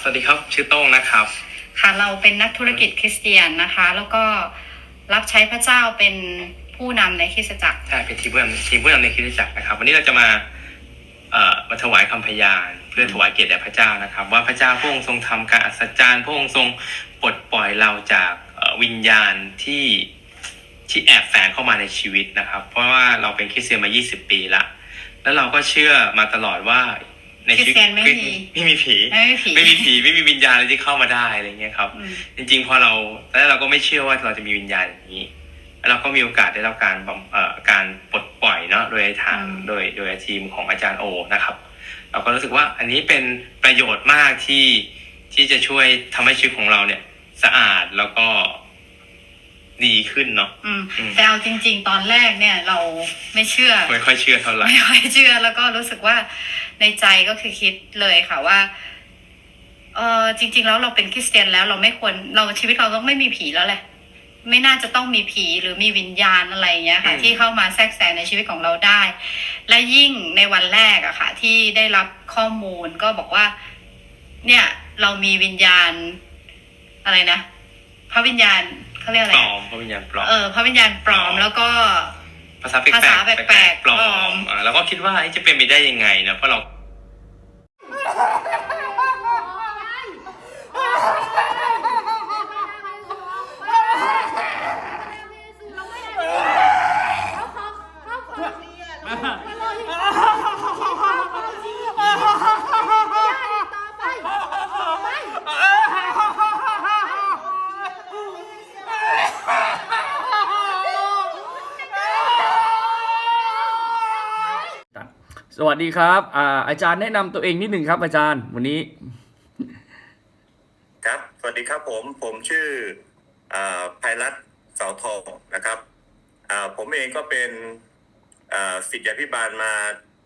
สวัสดีครับ ชื่อโต้งนะครับ ค่ะเราเป็นนักธุรกิจคริสเตียนนะคะ แล้วก็รับใช้พระเจ้าเป็นผู้นำในคริสตจักร ใช่ เป็นทีมผู้นำทีมผู้นำในคริสตจักรนะครับ วันนี้เราจะมาเอ่อมาถวายคำพยานเพื่อถวายเกียรติแด่พระเจ้านะครับ ว่าพระเจ้าพระองค์ทรงทำการอัศจรรย์พระองค์ทรงปลดปล่อยเราจากเอ่อวิญญาณที่ที่แอบแฝงเข้ามาในชีวิตนะครับ เพราะว่าเราเป็นคริสเตียนมา 20 ปีละแล้วเราก็เชื่อมาตลอดว่า ในชีวิตคริสเตียนไม่มี ไม่มีผีไม่มีผีไม่มีผีไม่มีวิญญาณอะไรที่เข้ามาได้อะไรเงี้ยครับ อืมจริง ๆ พอเราตอนแรกเราก็ไม่เชื่อว่าเราจะมีวิญญาณอย่างนี้แล้วเราก็มีโอกาสได้รับการบำเอ่อการปลดปล่อยเนาะโดยทางอืมโดยโดยทีมของอาจารย์โอนะครับ เราก็รู้สึกว่าอันนี้เป็นประโยชน์มากที่ที่จะช่วยทำให้ชีวิตของเราเนี่ย สะอาดแล้วก็ ดีขึ้นเนาะ อืมอืม แต่เอาจริง ๆ ตอนแรกเนี่ยเราไม่เชื่อ ไม่ค่อยเชื่อเท่าไหร่ ไม่ค่อยเชื่อแล้วก็รู้สึกว่าในใจก็คือคิดเลยค่ะว่า เออจริง ๆ แล้วเราเป็นคริสเตียนแล้วเราไม่ควรเราชีวิตเราต้องไม่มีผีแล้วแหละ ไม่น่าจะต้องมีผีหรือมีวิญญาณอะไรอย่างเงี้ยค่ะ อืม ที่เข้ามาแทรกแซงในชีวิตของเราได้ และยิ่งในวันแรกอะค่ะ ที่ได้รับข้อมูลก็บอกว่า เนี่ย เรามีวิญญาณอะไรนะพระวิญญาณ เขาเรียกอะไรปลอะอมพระวิญญาณปลอม เออพระวิญญาณปลอมแล้วก็ ภาษาแปลกๆภาษาแปลกๆปลอปลอม มอ่าเราก็คิดว่าเอ๊ะจะเป็นไปได้ยังไงเนาะเพราะเรา สวัสดีครับอ่าอาจารย์แนะนำตัวเองนิดหนึ่งครับ อาจารย์วันนี้ ครับ สวัสดีครับผมผมชื่ออ่าภัยรัตน์เสาทองนะครับอ่าผมเองก็เป็นอ่าศิษยาภิบาลมา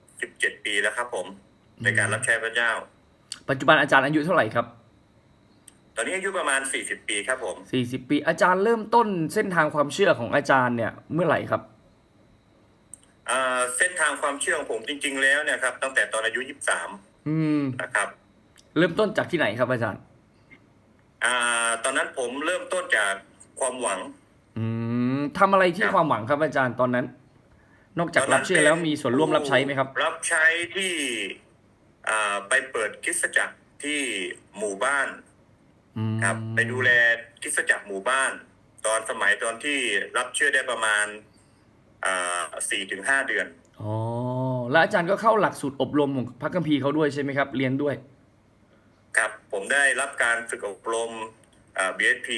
17ปีแล้วครับ ผม ในการรับใช้พระเจ้า ปัจจุบันอาจารย์อายุเท่าไหร่ครับ ตอนนี้อายุประมาณ40ปีครับผม40ปี อาจารย์เริ่มต้นเส้นทางความเชื่อของอาจารย์เนี่ยเมื่อไหร่ครับอ่า เส้นทางความเชื่อของผมจริง ๆ แล้วเนี่ยครับตั้งแต่ตอนอายุอืม23นะครับ เริ่มต้นจากที่ไหนครับอาจารย์ อ่า ตอนนั้นผมเริ่มต้นจากความหวัง อืมทำอะไรที่ครับความหวังครับอาจารย์ตอนนั้น นอกจากรับเชื่อแล้วมีส่วนร่วมรับใช้ไหมครับ รับใช้ที่อ่าไปเปิดคริสตจักรที่หมู่บ้านอืมครับ ไปดูแลคริสตจักรหมู่บ้าน ตอนสมัยตอนที่รับเชื่อได้ประมาณ สี่ถึงห้าเดือนอ๋อแล้วอาจารย์ก็เข้าหลักสูตรอบรมของพระคัมภีร์เขาด้วยใช่ไหมครับ เรียนด้วย ครับผมได้รับการฝึกอบรมอ่า BSP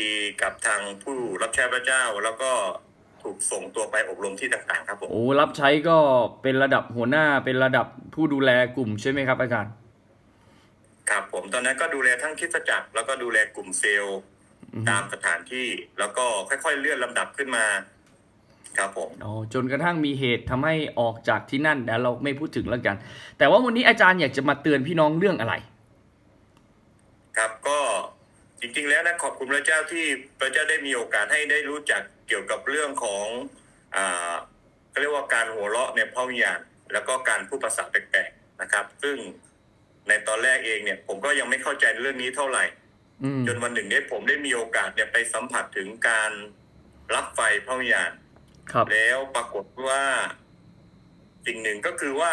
กับทางผู้รับใช้พระเจ้า แล้วก็ถูกส่งตัวไปอบรมที่ต่างๆ ครับผมโอ้รับใช้ก็เป็นระดับหัวหน้าเป็นระดับผู้ดูแลกลุ่มใช่ไหมครับอาจารย์ครับผมตอนนั้นก็ดูแลทั้งคริสตจักรแล้วก็ดูแลกลุ่มเซลล์อืมตามสถานที่ แล้วก็ค่อยๆเลื่อนลำดับขึ้นมา ครับผมอ๋อจนกระทั่งมีเหตุทำให้ออกจากที่นั่นเดี๋ยวเราไม่พูดถึงแล้วกัน แต่ว่าวันนี้อาจารย์อยากจะมาเตือนพี่น้องเรื่องอะไร ครับก็จริงๆแล้วนะขอบคุณพระเจ้าที่พระเจ้าได้มีโอกาสให้ได้รู้จักเกี่ยวกับเรื่องของอ่าเขาเรียกว่าการหัวเราะในพระวิญญาณแล้วก็การพูดภาษาแปลกๆนะครับ ซึ่งในตอนแรกเองเนี่ย ผมก็ยังไม่เข้าใจเรื่องนี้เท่าไหร่อืมจนวันหนึ่งเนี่ยผมได้มีโอกาสเนี่ยไปสัมผัสถึงการรับไฟพระวิญญาณ ครับแล้วปรากฏว่าสิ่งหนึ่งก็คือว่า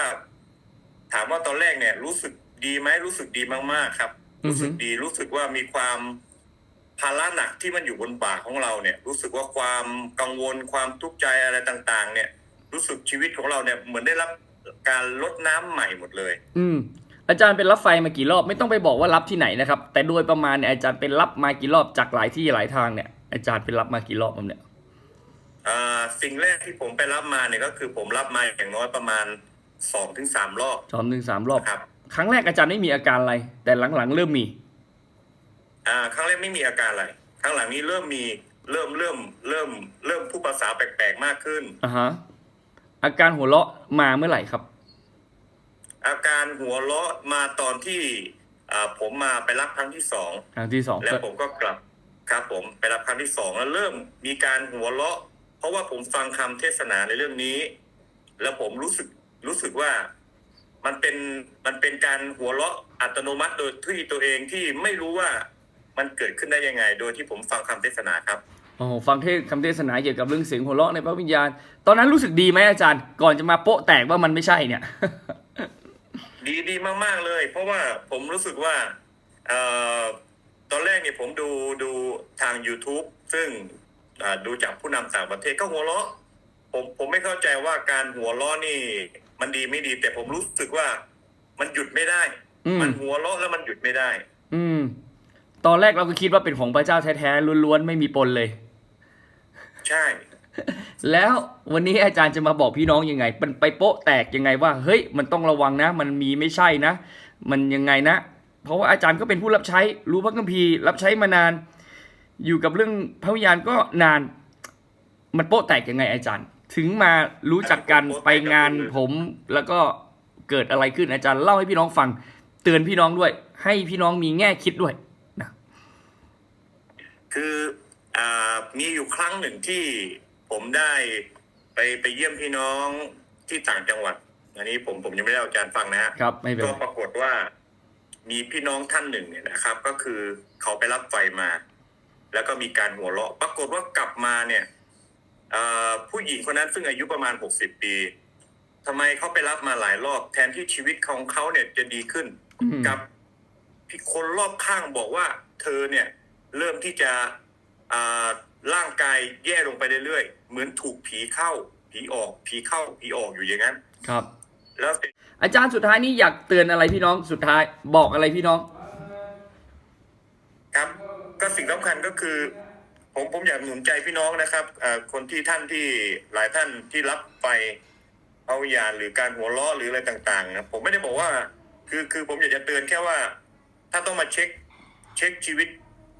ถามว่าตอนแรกเนี่ย รู้สึกดีไหมรู้สึกดีมากๆครับ รู้สึกดีรู้สึกว่ามีความภาระหนักที่มันอยู่บนบ่าของเราเนี่ย รู้สึกว่าความกังวลความทุกข์ใจอะไรต่าง ๆ เนี่ย รู้สึกชีวิตของเราเนี่ยเหมือนได้รับการลดน้ำใหม่หมดเลย อืมอาจารย์เป็นรับไฟมากี่รอบไม่ต้องไปบอกว่ารับที่ไหนนะครับ แต่โดยประมาณเนี่ยอาจารย์เป็นรับมากี่รอบจากหลายที่หลายทางเนี่ยอาจารย์เป็นรับมากี่รอบครับเนี่ยอ่า สิ่งแรกที่ผมไปรับมาเนี่ยก็คือผมรับมาอย่างน้อยประมาณสองถึงสามรอบสองถึงสามรอบครับ ครั้งแรกอาจารย์ไม่มีอาการอะไร แต่หลังๆเริ่มมี อ่า ครั้งแรกไม่มีอาการอะไรครั้งหลังนี้เริ่มมีเริ่มเริ่มเริ่มเริ่มพูดภาษาแปลกๆมากขึ้นอ่าฮะอาการหัวเราะมาเมื่อไหร่ครับ อาการหัวเราะมาตอนที่อ่าผมมาไปรับครั้งที่สองครั้งที่สองแล้วก็ผมก็กลับครับ ผมไปรับครั้งที่สองแล้วเริ่มมีการหัวเราะ เพราะว่าผมฟังคำเทศนาในเรื่องนี้ แล้วผมรู้สึกรู้สึกว่ามันเป็นมันเป็นการหัวเราะอัตโนมัติโดยที่ตัวเองที่ไม่รู้ว่ามันเกิดขึ้นได้ยังไง โดยที่ผมฟังคำเทศนาครับโอ้โหฟังเทศคำเทศนาเกี่ยวกับเรื่องเสียงหัวเราะในพระวิญญาณ ตอนนั้นรู้สึกดีไหมอาจารย์ ก่อนจะมาโป๊ะแตกว่ามันไม่ใช่เนี่ย ดีดีมากๆเลย เพราะว่าผมรู้สึกว่าเอ่อตอนแรกเนี่ยผมดูดูทาง YouTube ซึ่งอ่า ดูจากผู้นำต่างประเทศก็หัวเราะผมผมไม่เข้าใจว่าการหัวเราะนี่ มันดีไม่ดี แต่ผมรู้สึกว่า มันหยุดไม่ได้อืมมันหัวเราะแล้วมันหยุดไม่ได้ อืม ตอนแรกเราก็คิดว่าเป็นของพระเจ้าแท้ๆล้วนๆไม่มีปนเลย ใช่ แล้ววันนี้อาจารย์จะมาบอกพี่น้องยังไงมันไปโป๊ะแตกยังไงว่า เฮ้ย มันต้องระวังนะ มันมีไม่ใช่นะ มันยังไงนะ เพราะว่าอาจารย์ก็เป็นผู้รับใช้ รู้พระคัมภีร์รับใช้มานาน อยู่กับเรื่องพระวิญญาณก็นาน มันโป๊ะแตกยังไงอาจารย์ ถึงมารู้จักกันไปงานผมแล้วก็เกิดอะไรขึ้นอาจารย์เล่าให้พี่น้องฟัง เตือนพี่น้องด้วย ให้พี่น้องมีแง่คิดด้วยนะคืออ่ามีอยู่ครั้งหนึ่งที่ผมได้ไปไปเยี่ยมพี่น้องที่ต่างจังหวัดอันนี้ผมผมยังไม่ได้เอาอาจารย์ฟังนะฮะครับไม่เป็นก็ไรปรากฏว่ามีพี่น้องท่านหนึ่งเนี่ยนะครับ ก็คือเขาไปรับไฟมา แล้วก็มีการหัวเราะ ปรากฏว่ากลับมาเนี่ยเอ่อผู้หญิงคนนั้นซึ่งอายุประมาณหกสิบปีทำไมเขาไปรับมาหลายรอบแทนที่ชีวิตของเขาเนี่ยจะดีขึ้นอืมกับพี่คนรอบข้างบอกว่า เธอเนี่ยเริ่มที่จะอ่าร่างกายแย่ลงไปเรื่อยๆ เหมือนถูกผีเข้า ผีออก ผีเข้า ผีออกอยู่อย่างนั้น ครับ แล้วเสร็จอาจารย์สุดท้ายนี้อยากเตือนอะไรพี่น้องสุดท้ายบอกอะไรพี่น้อง ครับก็ สิ่งสำคัญก็คือ ผมผมอยากหนุนใจพี่น้องนะครับเอ่อคนที่ท่านที่หลายท่านที่รับไปเอาวิญญาณหรือการหัวเราะหรืออะไรต่างๆนะผมไม่ได้บอกว่า คือคือผมอยากจะเตือนแค่ว่า ถ้าต้องมาเช็คเช็คชีวิต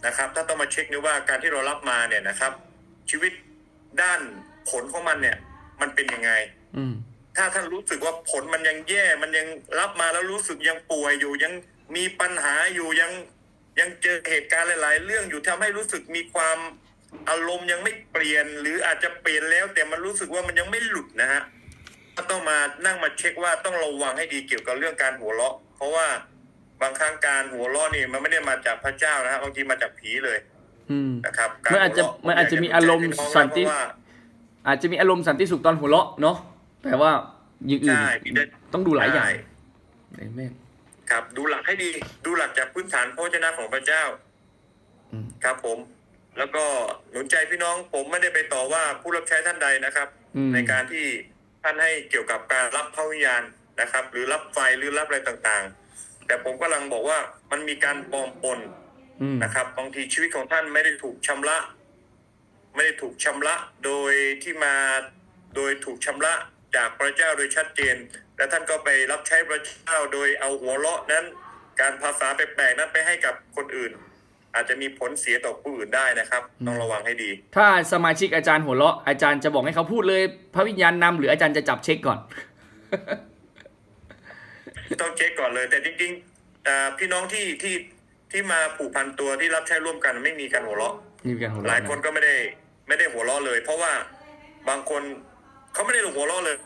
นะครับ ถ้าต้องมาเช็คนี่ว่าการที่เรารับมาเนี่ยนะครับ ชีวิตด้านผลของมันเนี่ย มันเป็นยังไง อืมถ้าท่านรู้สึกว่าผลมันยังแย่ มันยังรับมาแล้วรู้สึกยังป่วยอยู่ยังมีปัญหาอยู่ยัง ยังเจอเหตุการณ์หลาย ๆ เรื่องอยู่ทำให้รู้สึกมีความอารมณ์ยังไม่เปลี่ยน หรืออาจจะเปลี่ยนแล้วแต่มันรู้สึกว่ามันยังไม่หลุดนะฮะก็ต้องมานั่งมาเช็คว่าต้องระวังให้ดีเกี่ยวกับเรื่องการหัวเราะ เพราะว่าบางครั้งการหัวเราะนี่มันไม่ได้มาจากพระเจ้านะฮะบางทีมาจากผีเลยอืมนะครับกรมันอาจจะหัวเรมันอาจจะมีอารมณ์ผยกจะสันติเพราะว่าอาจจะมีอารมณ์สันติสุขตอนหัวเราะเนาะแต่ว่าอย่างอื่นใช่พี่ได้ต้องดูหลายอย่างใช่เอเมน ครับ ดูหลักให้ดี ดูหลักจากพื้นฐานพระวจนะของพระเจ้าอืมครับ ผม แล้วก็หนุนใจพี่น้องผมไม่ได้ไปต่อว่าผู้รับใช้ท่านใดนะครับอืมในการที่ท่านให้เกี่ยวกับการรับพระวิญญาณนะครับ หรือรับไฟหรือรับอะไรต่างๆ แต่ผมกำลังบอกว่ามันมีการปลอมปนอืมนะครับบางทีชีวิตของท่านไม่ได้ถูกชำระ ไม่ได้ถูกชำระโดยที่มาโดยถูกชำระจากพระเจ้าโดยชัดเจน และท่านก็ไปรับใช้พระเจ้าโดยเอาหัวเราะนั้น การภาษาแปลกๆนั้นไปให้กับคนอื่น อาจจะมีผลเสียต่อผู้อื่นได้นะครับต้องระวังให้ดี ถ้าสมาชิกอาจารย์หัวเราะอาจารย์จะบอกให้เขาพูดเลย พระวิญญาณนำหรืออาจารย์จะจับเช็คก่อน ต้องเช็คก่อนเลย แต่จริงๆอ่าพี่น้องที่ที่ที่มาผูกพันตัวที่รับใช้ร่วมกันไม่มีการหัวเราะนี่เป็นการหัวหเราะลายคนก็ไม่ได้ไม่ได้หัวเราะเลย เพราะว่าบางคนเขาไม่ได้หัวเราะเลย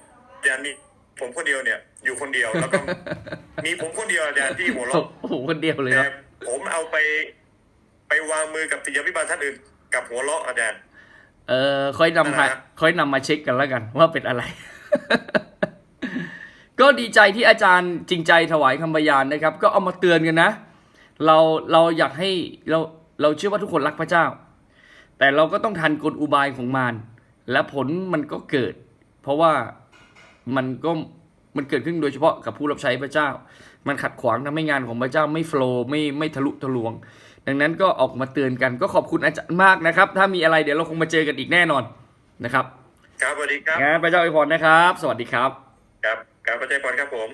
อย่างนี้ ผมคนเดียวเนี่ย อยู่คนเดียวแล้วก็ มีผมคนเดียวอาจารย์ที่หัวเราะโอ้โหคนเดียวเลยแต่ครับ ผมเอาไป ไปวางมือกับศิษยาพิบาลท่านอื่นกับหัวเราะอาจารย์ เออค่อยนำมาอะไรนะค่อยนำมาเช็คกันแล้วกัน ว่าเป็นอะไร ก็ดีใจที่อาจารย์จริงใจถวายคำพยานนะครับ ก็เอามาเตือนกันนะ เราเราอยากให้เราเราเชื่อว่าทุกคนรักพระเจ้า แต่เราก็ต้องทันกลอุบายของมารและผลมันก็เกิด เพราะว่า มันก็มันเกิดขึ้นโดยเฉพาะกับผู้รับใช้พระเจ้า มันขัดขวางทำให้งานของพระเจ้าไม่โฟล์ไม่ไม่ทะลุทะลวง ดังนั้นก็ออกมาเตือนกันก็ขอบคุณอาจารย์มากนะครับ ถ้ามีอะไรเดี๋ยวเราคงมาเจอกันอีกแน่นอนนะครับ ครับสวัสดีครับงั้นพระเจ้าอวยพรนะครับ สวัสดีครับ ครับครับพระเจ้าพรครับผม